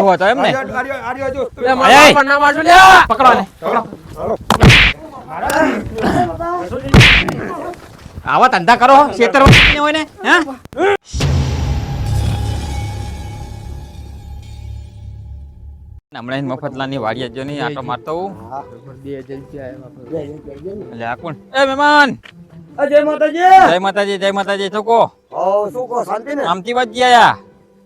હો તો એમ ને આવા ધંધા કરો ખેતર હોય ને હે? હમણાં મફતલાની વાડીએ જો નહીં આટો મારતો. એટલે આ કોણ? એ મહેમાન. જય માતાજી. જય માતાજી જય માતાજી છોકો શું કહો શાંતિ ને આમથી વાત ગયા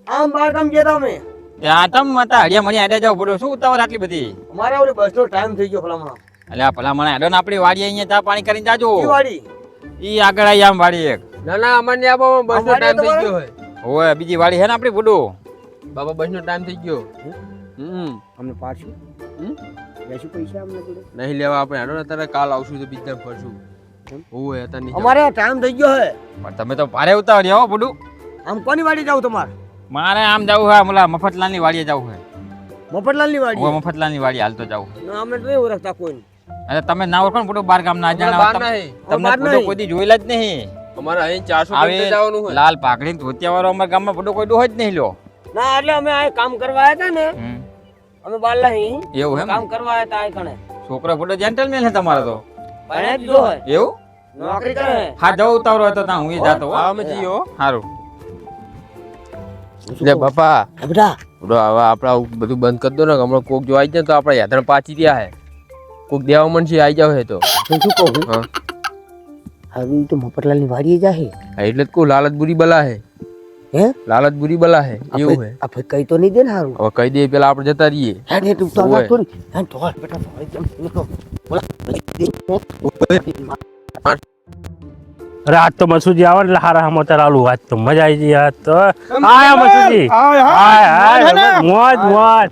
આમ બાર કામ ગયા તમે તમ હતા હડિયા મણી આડે જાવ પડ્યો શું ઉતાવળ આટલી બધી? અમારે ઓલી બસ નો ટાઈમ થઈ ગયો ભલામણ. એટલે આ ભલા આડો ને આપણી વાડી અહીંયા તા પાણી કરીને જાજો. વાડી? ઈ આગળ આવી આમ વાડી એક. ના ના અમારે ન્યા બાબા બસનો અમારે ટાઈમ થઈ ગયો હોય. ઓય બીજી વાડી હે ને આપણી બુડો બાબા બસ નો ટાઈમ થઈ ગયો. હમ. અમને પાછું હમ? લેશું પૈસા અમને નહીં લેવા આપણે આડો ને તારે કાલ આવશું તો બીજા ફરશું. ઓય અત્યારે નહીં અમારે ટાઈમ થઈ ગયો હે. પણ તમે તો ભારે ઉતાવળ હો બુડું આમ કોની વાડી જાવ તમારે? મારે આમ જવું હે મોલા મફતલાલની વાડીએ જવું હે મફતલાલની ઓય વાડી મફતલાલની વાડી હાલ તો જાવું ના અમે તો નહીં ઓળખતા કોઈ અરે તમે ના ઓળખો ને બુડું બાર ગામ ના જાણા તમને બહાર કોઈ દી જોયેલા જ નહીં. અમારે અહીં ચારસો આવે કિલોમીટર જવાનું હોય. લાલ પાઘડી ધોતિયા વાળો અમારા ગામમાં બુડો કોઈ ડોહ જ નહીં લ્યો. ના એટલે અમે આ કામ કરવા આવ્યા હતા ને. અમે બાલા નહીં એવું એમ? કામ કરવા આવ્યા હતા આ કણે. છોકરો બુડો જેન્ટલમેન હે તમારો તો. ભણે જ જો હે એવું? નોકરી કરે. હા જવું ઉતાવળ હતો તો ત્યાં હું જાતો હા. અમે જઈએ હો. સારું લે બાપા. હે બેટા બરો હવે આપણે બધું બંધ કરી દો ને હમણાં કોક જો આવી જાય તો આપણે યાત્રા પાછી ત્યાં હે. કોક દેવા મન છે આવી જાવ હે તો. હું શું કહું? હા. હવે તો મફતલાલની વાડીએ જાહે હા, એટલે જ કહું લાલચ બુરી બલા હે. હે? લાલચ બુરી બલા હે. એવું હે. આ કઈ તો નહીં દે ને હારું. હવે કહી દે પેલા આપણે જતા રહીએ. હેડ તું તો વાત કરી. હેડ તો બેટા બોલા. આજ તો મસુજી આવે એટલે હારા સમાચાર આલુ આજ તો મજા આવી ગઈ આજ તો. આયા મસુજી. હાય હાય મોજ મોજ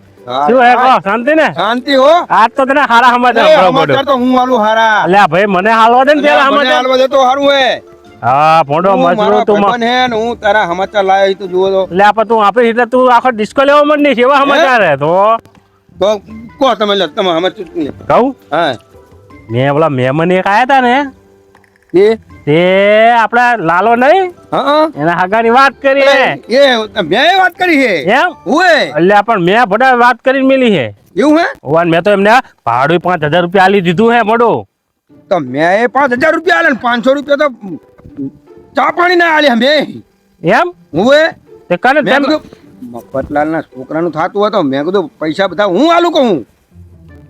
શું હે કો શાંતિ ને? શાંતિ હો. આજ તો તને હારા મળો સમાચાર તો હું આલુ હારા. અલ્યા ભાઈ મને હાલવા દે ને પેલા સમાચાર હાલવા દે તો હારું હે. હા હું મસરો તું મને હે ને હું તારા સમાચાર લાયો તું જુઓ તો. એટલે આપણે તું આપે રીતે તું આખો ડિસ્કો લેવા મન નહીં સેવા સમાચાર હે? તો. તો કો તમે લે તમે સમાચાર કહું? હા. મેં પેલા મહેમાન એક આયા તા ને. એ? તે આપડા લાલો નહીં. એના હગાની વાત કરી હે. એ મેં વાત કરી હે. એમ? હુએ. એટલે પણ મેં ભડા વાત કરીને મેલી હે. એવું હે? ઓવાન મેં તો એમને ભાડું પાંચ હજાર રૂપિયા આલી દીધું હે મોડું. તો મેં એ પાંચ હજાર રૂપિયા આલે પાંચસો રૂપિયા તો ચા પાણી ના આલ્યા મેં એમ? હુએ. તે કને મફતલાલ ના છોકરાનું થતું હતો મેં કીધું પૈસા બધા હું આલું કહું?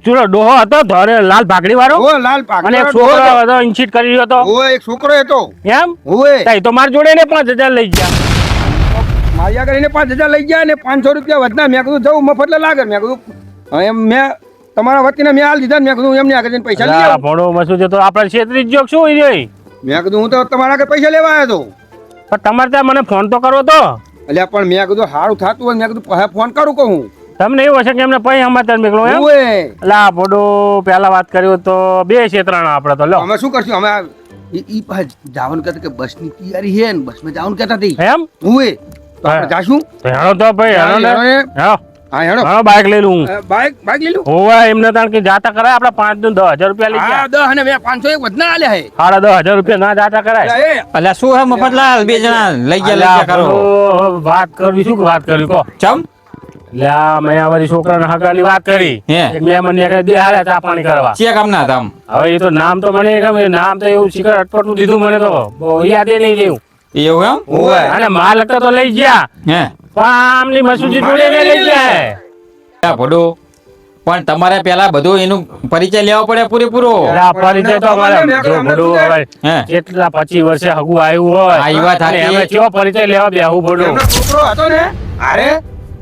ચૂલો ડોહો હતો ધોરે લાલ ભાગડી વાળો. ઓ લાલ અને એક છોકરો હતો. ઇન્ચીટ કરી રહ્યો હતો. ઓ એક છોકરો હતો. એમ? ઓએ તઈ તો માર જોડે ને પાંચ હજાર લઈ ગયા. મારિયા કરીને પાંચ હજાર લઈ ગયા ને પાંચસો રૂપિયા વધના. મેં કીધું જવું મફત લાગે. મેં કીધું એમ મેં તમારા વતીને મેં હાલ દીધા મેં કીધું એમને આગળ જઈને પૈસા લઈ અલા, ભણો મસું તો આપણે છેતરી જોક શું હોય જોઈ? મેં કીધું હું તો તમારા આગળ પૈસા લેવા આવ્યો હતો. પણ તમારે ત્યાં મને ફોન તો કરો તો. એટલે પણ મેં કીધું સારું થતું હોય મેં કીધું ફોન કરું કહું. તમને એવું હશે કે એમને પૈ સમાચાર નીકળો એમ? લા એટલે પહેલા વાત કર્યો તો બે છેતરાણા આપણે તો લો. અમે શું કરશું? અમે ઈ ઈ પાછા કહેતા કે બસની તૈયારી છે ને બસમાં જાવન કહેતા હતી એમ? હુએ તો આપણે જાશું. તો હેણો તો ભાઈ હેણો ને. હેણો એ- હેણો. હા બાઇક લઈ લઉં અ, બાઈક બાઈક લઈ લો હોવા એમને તાણ કે જાતા કરાય આપણે પાંચનું દસ હજાર રૂપિયા લઈ ગયા. દસ અને મેં પાંચસો એક વધના આલ્યા હે. સાડા દસ હજાર રૂપિયા ના જાતા કરાય. એટલે અલ્યા શું હે મફતલાલ? બે જણા લઈ ગયા લઈ ગયા કરો. વાત કરવી શું વાત કરવી કહો. ચમ? મેં અમારી છોકરાના હગાની વાત કરી. મેં મને દે હારે ચા પાણી કરવા. આમ હવે એ તો નામ તો મને નામ તો એવું શિખર અટપટનું દીધું મને તો. બહુ યાદ એ નહીં એવું એમ? અને લગતા તો લઈ ગયા. હે? પણ આમની મસૂજી જોડે ને લઈ ગયા. ભડો પણ તમારે પેલા બધું એનું પરિચય લેવો પડે પૂરેપૂરો. પરિચય તો અમારે કેટલા પચીસ વર્ષે હગું આવ્યું હોય. પરિચય લેવા બેહું પડ્યું છોકરો હતો ને અરે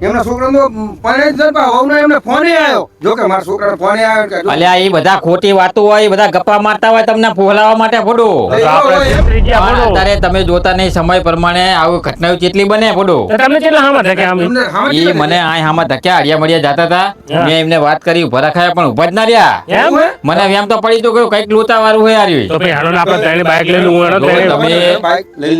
એમના છોકરાનો પરણિત જ નતો. વહુનો એમને ફોને આવ્યો જો કે મારા છોકરાનો ફોને આવ્યો અલ્યા એ બધા ખોટી વાતો હોય એ બધા ગપ્પા મારતા હોય તમને ફોલાવા માટે ફોડો. અત્યારે તમે જોતા નહીં સમય પ્રમાણે આવું ઘટનાઓ કેટલી બને ફોડો. તમને કેટલા હામાં હામે એ મને આ હામાં ધક્યા અડિયા મળ્યા જતા હતા મેં એમને વાત કરી ઊભા રખાયા પણ ઊભા જ ના રહ્યા. મને એમ તો પડી તો ગયું કંઈક લોતા વાળું હોય તો ભાઈ હાલો આપણે ત્રણે બાઇક લઈ લઉં તમે-.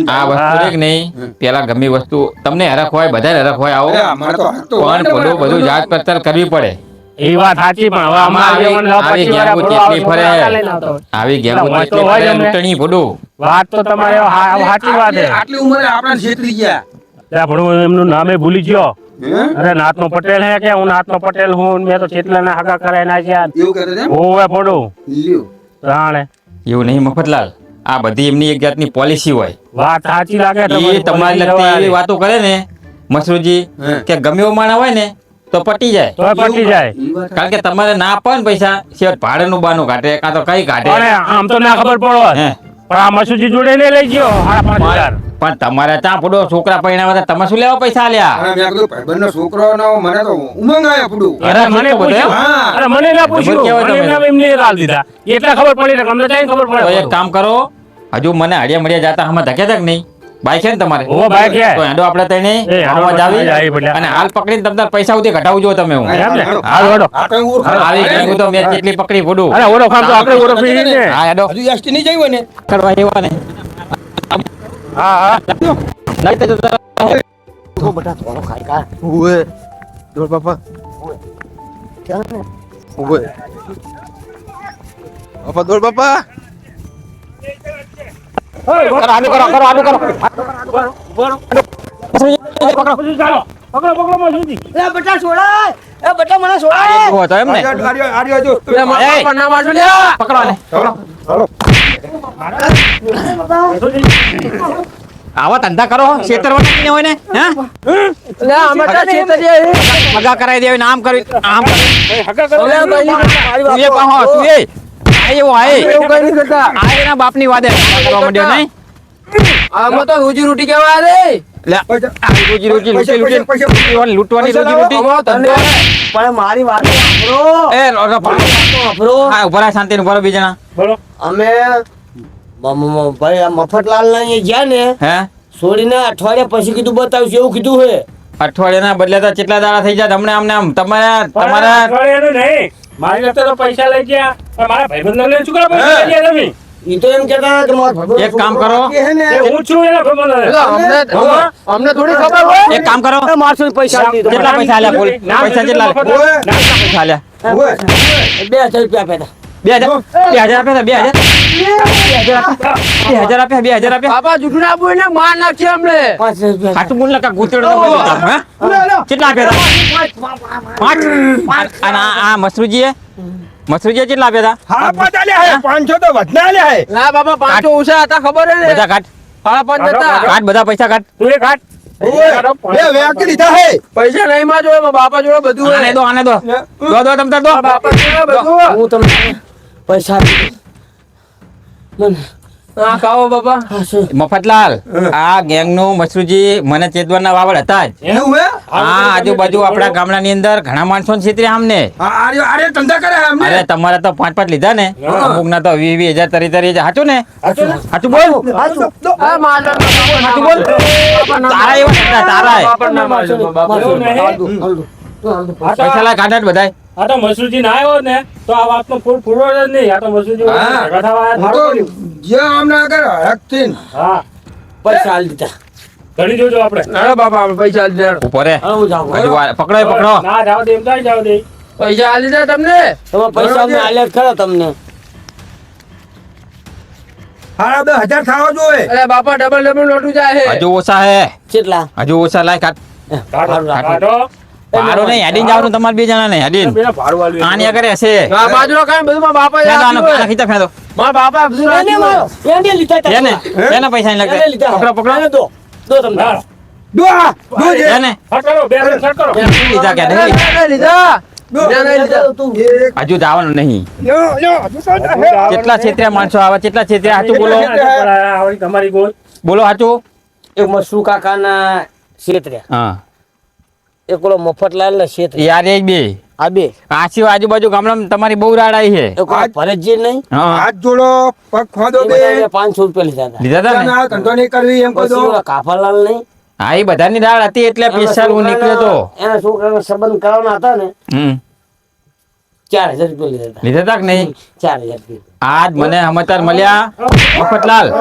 આ વસ્તુ એક નહીં પેલા ગમે વસ્તુ તમને હરખ હોય બધા હરખ હોય આવો. પણ બધું બધું જાત પત્તર કરવી પડે? એ વાત સાચી પણ હવે આમાં આવી- કેટલી છોકરા ફરે. આવી ગેમ ના, ફરે. લૂંટણી ફોડું વાત તો તમારે સાચી વાત છે. આટલી- ઉંમરે આપણે છેતરી ગયા. ત્યાં ભણું એમનું નામે ભૂલી ગયો. અરે નાથનો પટેલ હે કે હું નાથનો પટેલ હું? મેં તો ચેતલાના હાકા કરાય નાખ્યા એવું કરે છે? હોવે પડું લ્યો. તાણે એવું નહીં મફતલાલ. આ બધી એમની એક જાતની પોલિસી હોય. વાત સાચી લાગે એ તમારી લગતી એવી વાતો કરે ને મસરૂજી કે ગમે એવો માણસ હોય ને તો પટી જાય. તો પટી જાય. કારણ કે તમારે ના આપવા ને પૈસા સિવાય ભાડાનું બાનું કાઢે કાં તો કઈ કાઢે આમ તો ના ખબર પડે હે. પણ આ મસુજી જોડે નહીં લઈ ગયો પણ તમારે ત્યાં પડો છોકરા પૈણા હતા તમે શું લેવા પૈસા લ્યા છોકરો કીધું મને તો ઉમંગ આવ્યો પડું અરે મને અરે મને ના પૂછ્યું. મને ના એમને રાલ દીધા. એટલા ખબર પડી ને અમને ચાઈ ખબર પડે એક કામ કરો હજુ મને હડિયા મળ્યા જાતા હમણાં ધકે ધક નહીં. બાઈક છે ને તમારે? ઓ બાઈક છે. તો હેડો આપણે હેડો આવાજ આવી અને હાલ પકડીને તમને પૈસા ઉતે ઘટાવજો તમે હું. હાલ. હું આવી ગયું તો મેં કેટલી પકડી પડું અરે ઓળો ખામ તો આપણે ઓળખવી ફી ને. હા હેડો. હજુ એસટી નહીં જઈવો ને? કરવા એવા ને. હા હા. નહીં તો તો બટા થોડો ખાઈ કા ઓએ દોર બાપા. ચાલ ને? ઉવે. બાપા દોડ બાપા. કરો આડું કરો કરો આડું કરો મસુજી ચાલો પકડો પકડો મસુજી એ બેટા છોડાય એ બેટા મને છોડાય ઊભો હતો એમ ને આર્યો, આર્યો, આર્યો જો. આવા ધંધા કરો છેતરવાના હોય ને હે લે, અમે તો છેતરીએ હે. મગા કરાવી દેવી આમ કરી આમ કરી એવો આય એવું કઈ કરતા. આ એના બાપની વાદે કરવા માંડ્યો નહીં? આમાં તો રોજી રોટી કેવા રે લે. પૈસા- આ રોજી રોજી લૂંટી પૈસા- લૂંટી પૈસા- લૂંટવાની પૈસા રોજી લૂંટી આમાં ધંધો હે. પણ મારી વાત સાંભળો. એ રો- રો- સાંભળો. હા ઊભા શાંતિ ઊભા રહો બીજાના. બોલો. અમે મ- મ- મ- ભાઈ મફતલાલ ના ગયા ને હે? છોડીને અઠવાડિયા પછી કીધું બતાવશું એવું કીધું હે. અઠવાડિયાના બદલે તો કેટલા દાડા થઈ જાય તમને અમને આમ. તમારા તમારા મારી જોડે તો પૈસા લઈ ગયા પણ મારા ભાઈબંધને લઈને શું કરો પૈસા લઈ ગયા તમે? ઈ તો એમ કહેતા કે મારા ભાઈબંધ એક કામ કરો. હે છું એના ભાઈબંધને. અમને અમને થોડી ખબર હોય. એક કામ કરો. મારસો પૈસા કેટલા પૈસા આલ્યા બોલ? પૈસા કેટલા પૈસા આલ્યા? ઓવે. બે હજાર રૂપિયા આપ્યા હતા. બે હજાર બે હજાર આપ્યા બે હજાર બે હજાર આપ્યા બે હજાર આપ્યા બે હજાર આપ્યા. બાપા જૂઠું ના બોલીને માર નાખશે અમને. પાંચ હજાર રૂપિયા ખાટું બોલ નકા ગૂંચવડો તો બોલી તારું, હે? કેટલા આપ્યા હતા? પાંચ. અને આ આ મસરૂજીએ મસરૂજીએ કેટલા આપ્યા હતા? હા, પાંચ આલ્યા હે. પાંચસો તો વધના આલ્યા હે. ના બાપા પાંચસો ઓછા હતા ખબર હે ને? બધા કાઢ સાડા પાંચ હતા. બધા પૈસા કાટ. તું એ કાઢ ઓવે. બે વેકી લીધા હે. પૈસા નહીં માં જોડે બાપા જોડે બધું આને દો આને દો. દો દો તમ તાર દો. બાપા જોડે બધું હું તમને પૈસા. મને હા બાપા. મફતલાલ આ ગેંગનું મસરૂજી મને ચેતવાના વાવડ હતા જ. એવું હે? આજુબાજુ આપણા ગામડાની અંદર ઘણા માણસો છેતર્યા અમને હા, આર્યો- આર્યો ધંધા કરે અમને. અરે તમારે તો પાંચ પાંચ લીધા ને. અમુક ના તો વી વી હજાર તરી તરી હાચું ને? હાચું. બોલ. હાચું. બોલ. તારા એવા તારા. પૈસા કાઢા બધાય. આ તો મસૂરજી ના આવ્યો ને તો આ વાતનો ફૂલ પૂરો જ નહીં. આ તો મસૂરજી હા. ભેગા થવા આયા હું તો થારું કર્યું. જ્યાં આમને આગળ હકથી હા. પૈસા આલી દીધા. ઘડી જોજો આપણે. ના બાપા આપણે પૈસા આલી દે ઉપર. હે. હવે હું જાઉં. હજુ વાર- પકડો. ના જાવ દે એમ થાય જાવ દે. પૈસા આલી દે તમને? તમે પૈસા અમને આલ્યા ખરા તમને. સાડા દસ હજાર થવા જોઈએ. અરે બાપા ડબલ ડબલ નોટું જાય હે હજુ ઓછા હે. કેટલા? હજુ ઓછા લાય કાઢ. કાઢો. કાઢો. કાઢો નહીં હેડીન જવાનું તમારે બે જણા નહીં હેડીન ભાડું આની આગળ હશે આ કાંઈ બધું બાપાએ ફેંદો આનો, બાપા બધું એને મારો એને લીધા હતા. એને એના પૈસા નહીં લાગતા. પકડો પકડો. દો. દો તમને. દો દો એને. કરો બે કરો લીધા કે નહીં? લીધા. હજુ જવાનું નહીં. કેટલા છેતર્યા માણસો આવે? કેટલા છેતર્યા? સાચું બોલો. તમારી બોલો. સાચું એક મસરૂ કાકાના શેત્ર્યા હા. એક ઓલો મફતલાલ ના શેત યાર એ બે. આ બે. આશી આજુબાજુ ગામડામાં તમારી બહુ રાડ આવી છે. એક ઓલો ભરતજી નહીં? હાથ જોડો પગ ખોદો બે બધાએ પાંચસો રૂપિયા લીધા હતા. લીધા હતા ને? ધંધો નહીં કરવી એમ કહી કાફાલાલ નહીં? હા એ બધાની રાડ હતી એટલે પૈસા હું નીકળ્યો તો. એના છોકરાના સંબંધ કરવાના હતા ને હમ. ચાર હજાર રૂપિયા લીધા હતા. લીધા હતા કે નહીં? ચાર હજાર આજ મને સમાચાર મળ્યા. મફતલાલ એ,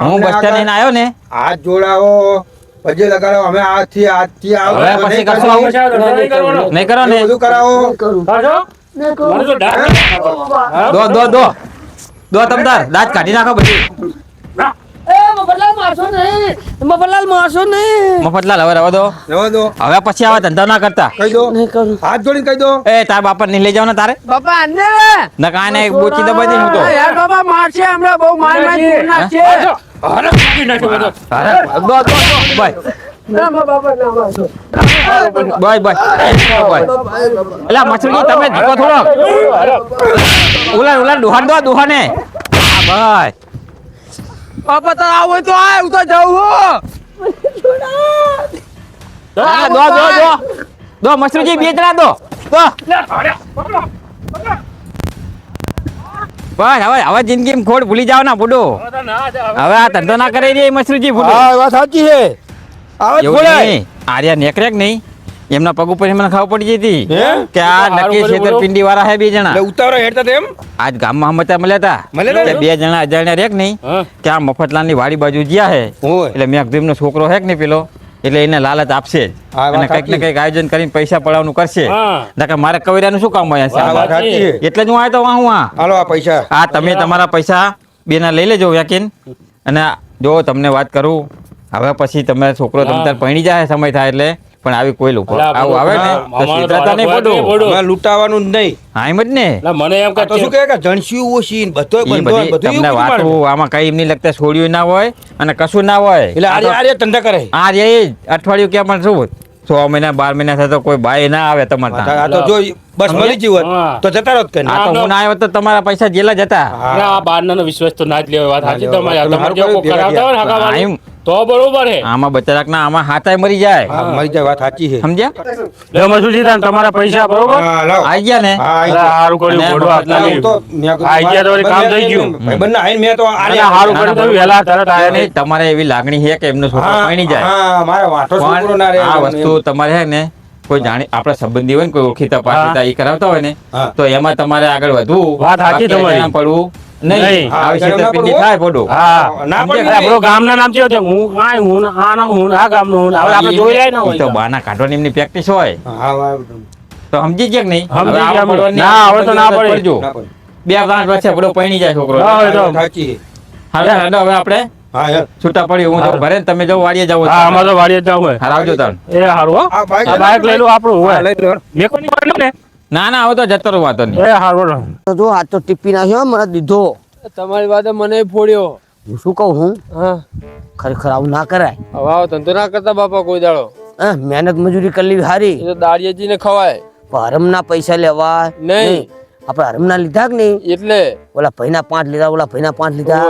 હું. બસ સ્ટેન્ડ લઈને આવ્યો ને. હાથ જોડાવો. પગે લગાડો અમે હાથથી હાથથી આવો હવે પછી કરશો? કરવું. પછી આ ધંધો નહીં કરવાનો. નહીં કરો ને બધું કરાવો. કાઢો મને તો ડાક દો દો દો. દો તમતાર. દાંત કાઢી નાખો બધી મફતલાલ મારશો નહીં મફતલાલ મારશો નહીં મફતલાલ હવે રવા દો. રહેવા દો. હવે પછી આવા ધંધા ના કરતા. કહી દો. નહીં કરું. હાથ જોડીને કહી દો. એ તાર બાપા નહીં લઈ જાવ ને તારે. બાપા અંદર ના કાંઈ નહીં બોચી દબાઈ દઈ હું તો. યાર બાબા મારશે હમણાં બહુ. માર માર નાખશે અરે. એલા મછલી તમે ધીકો થોડો. ઉલા ઉલા દુહાન દો દુહાને હા ભાઈ. બાપા આવું તો આય હું તો જાઉં હો. હા, દો દો દો. દો મછલીજી બે જણા દો. દો. બસ હવે હવે જિંદગી ખોડ ભૂલી જાવ ના બુડો હવે આ ધંધો ના કરી રે મછલીજી બુડો હા વાત સાચી છે. આવે એવું આર્યા નેકરેક નહીં. એમના પગ ઉપર મને ખાવ પડી જતી કે આ નક્કી છેતરપિંડી વાળા હે બે જણા. એટલે ઉતાવળા હેડતા તેમ આજ ગામમાં હમતા મળ્યા હતા. મળ્યા હતા બે જણા અજાણ્યા રેક નહીં. કે આ મફતલાલની વાડી બાજુ જ્યાં હે. એટલે એટલે મેઘધીમનો છોકરો હે કે નહીં પેલો. એટલે એને લાલચ આપશે. જ. અને કંઈક ને કંઈક આયોજન કરીને પૈસા પડાવવાનું કરશે. હા. નકર મારે કવિરાનું શું કામ હોય હા, વાત સાચી. છે એટલે જ હું આવ્યો તો હું આ. હાલો આ પૈસા. આ તમે તમારા પૈસા બેના લઈ લેજો યાકીન અને જો તમને વાત કરું હવે પછી તમે છોકરો તમે તાર પૈણી જાય સમય થાય એટલે. પણ આવી કોઈ લોકો આવું આવે ને? તો નહીં પડું. લૂંટાવાનું જ નહીં. હા એમ જ ને. મને એમ આ શું કહે કે જણસ્યું ઓછી બંધો ને બધી બધું તમને વાતું. આમાં કઈ એમની લગતા છોડ્યું ના હોય અને કશું ના હોય. એટલે આ તો- આર્ય આર્ય ધંધા કરે. આ એ અઠવાડિયું ક્યાં પણ શું છ મહિના બાર મહિના થાય તો કોઈ બાય ના આવે તમારે આ તો જો બસ મળી ગયું તો જતા રહો કે આ તો હું ના આવ્યો તો તમારા પૈસા જેલા જતા ના, આ બહારનાનો વિશ્વાસ તો ના જ લેવાય વાત સાચી તમારી. તમારે જો કરાવતા હોય ને હા, તો બરોબર હે. આમાં બચારાક ના આમાં હાથાય મરી જાય. મરી જાય વાત સાચી છે. સમજ્યા? લે મસુજી તાન તમારા પૈસા બરોબર? આઈ ગયા ને. હારું કર્યું ઘોડો લાગી. તો આઈ ગયા તો કામ થઈ ગયું. ભાઈબંધના આઈ મે તો અરે, હારું કર્યું. તો વેલા તરત આયા ને તમારે એવી લાગણી છે કે એમનો છોકરો પૈણી જાય? હા, મારે વાટો છોકરો ના રે આ વસ્તુ તમારે હે ને કોઈ જાણી આપણા સંબંધી હોય ને કોઈ ઓળખીતા પાછીતા એ કરાવતા હોય ને તો એમાં તમારે આગળ વધવું. વાત સાચી તમારી. પડવું. નહીં નહીં. આવી છેતરપિંડી થાય પડું હા. ના પણ આપણો ગામના નામ છે. હું આ હું આ ના હું આ ગામનો હું હવે આપણે જોઈ રહ્યા ને ઈ તો બાના કાઢવાની એમની પ્રેક્ટિસ હોય. હા, તો સમજી ગયા કે નહીં? હવે ના, હવે તો ના પડે. બે પાંચ વર્ષે આપણો પૈણી જાય છોકરો. હા, હવે હવે આપણે હા, છૂટા પડી હું તો ભરે તમે જો વાડીએ જાવ હા અમારે વાડીએ જાવ હોય. હાર આવજો તાણ. એ હારું આ બાઇક લઈ લો. આપણું હોય. લઈ લો. મેકોની લો ને. ના ના હવે તો જતો રહો વાતો નહીં. એ હારું તો જો આ તો ટીપી નાખ્યો મને દીધો. તમારી વાતે મને ફોડ્યો. હું શું કહું હું? હા. ખરેખર આવું ના કરાય. હવે આવો ધંધો ના કરતા બાપા કોઈ દાડો. હે મહેનત મજૂરી કરવી એ હારી. તો દાડિયાજી ને ખવાય. પણ હરમના પૈસા લેવા. નહીં. આપણે હરમ ના લીધા કે નહીં? એટલે. ઓલા ભાઈના પાંચ લીધા ઓલા ભાઈના પાંચ લીધા.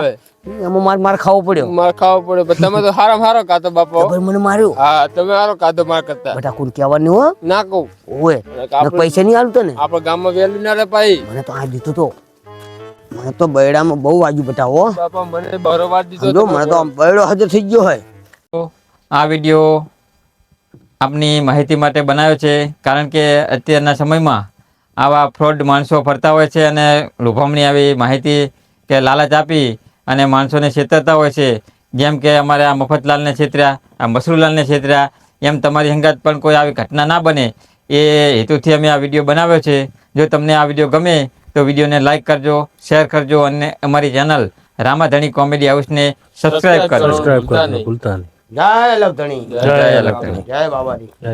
એમાં માર માર ખાવો પડ્યો. માર ખાવો પડે પણ તમે તો હારા હારો કાતો બાપો. ભાઈ મને માર્યો. હા તમે હારો કાતો માર કરતા. બેટા કોણ કહેવાનું હો? ના કહું. ઓએ પૈસા નહીં આલતો ને આપણા ગામમાં વેલ્યુ ના રે ભાઈ. મને તો આ દીધો તો. મને તો બૈડામાં બહુ વાજુ બેટા હો. બાપા મને બરોબર દીધો સમજો મને તો આમ બૈડો હાજર થઈ ગયો હોય. આ વીડિયો આપની માહિતી માટે બનાવ્યો છે કારણ કે અત્યારના સમયમાં આવા ફ્રોડ માણસો ફરતા હોય છે અને લોભામણી આવી માહિતી કે લાલચ આપી અને માણસોને છેતરતા હોય છે. જેમ કે અમારે આ મફતલાલને છેતર્યા આ મસરૂલાલને છેતર્યા એમ તમારી હંગાત પણ કોઈ આવી ઘટના ના બને. એ હેતુથી અમે આ વીડિયો બનાવ્યો છે. જો તમને આ વીડિયો ગમે તો વિડીયોને લાઇક કરજો શેર કરજો અને અમારી ચેનલ રામાધણી કોમેડી હાઉસને સબસ્ક્રાઈબ કરો સબસ્ક્રાઇબ કરજો. ભૂલતા નહીં. જય લવધણી જય લખતણી. જય બાબાજી. જય